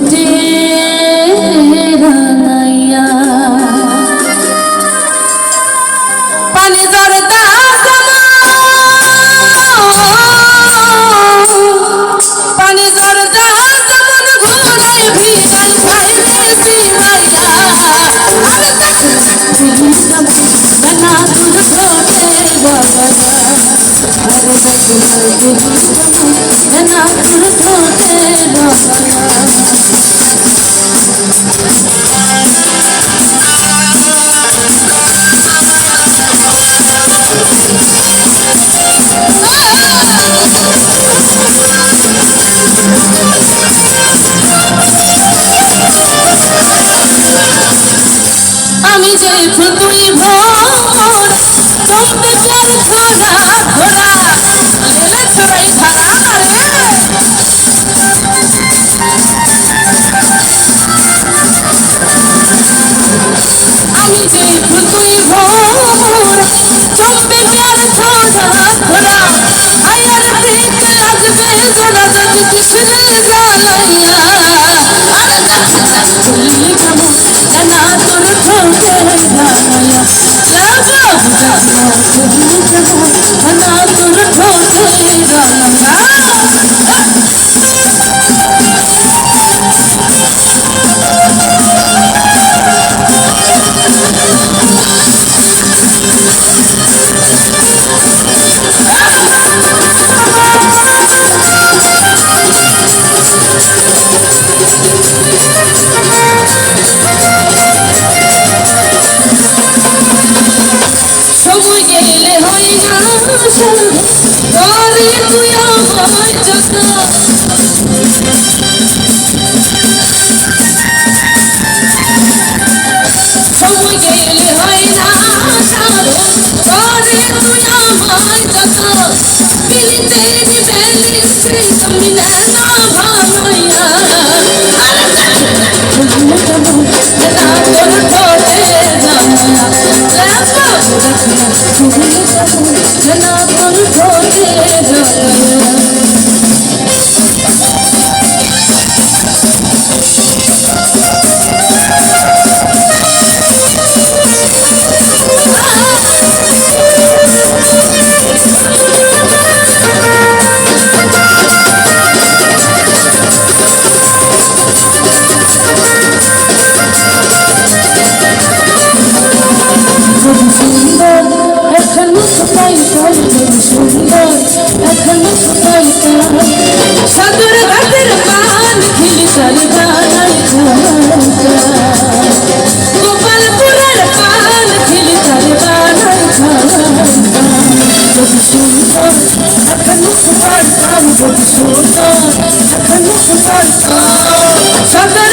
today. আমি যে তুই ভোর তোমতে প্যার 이제 불꽃이 보라 저놈의 미안한 토자 보라 아이라는 빛을 아주 그 사라져 듣기 생각나는 সময় গেলে হয় না তরে তুই আমায় যত পিলিতে নিবেলি শ্রী তুমি না ভাবইয়া সুন্দর সাগর ঘাটের পান খিলি তার গানাই গোপালপুরের পান খিলি তার গানাই এখন পাই পাই সাগর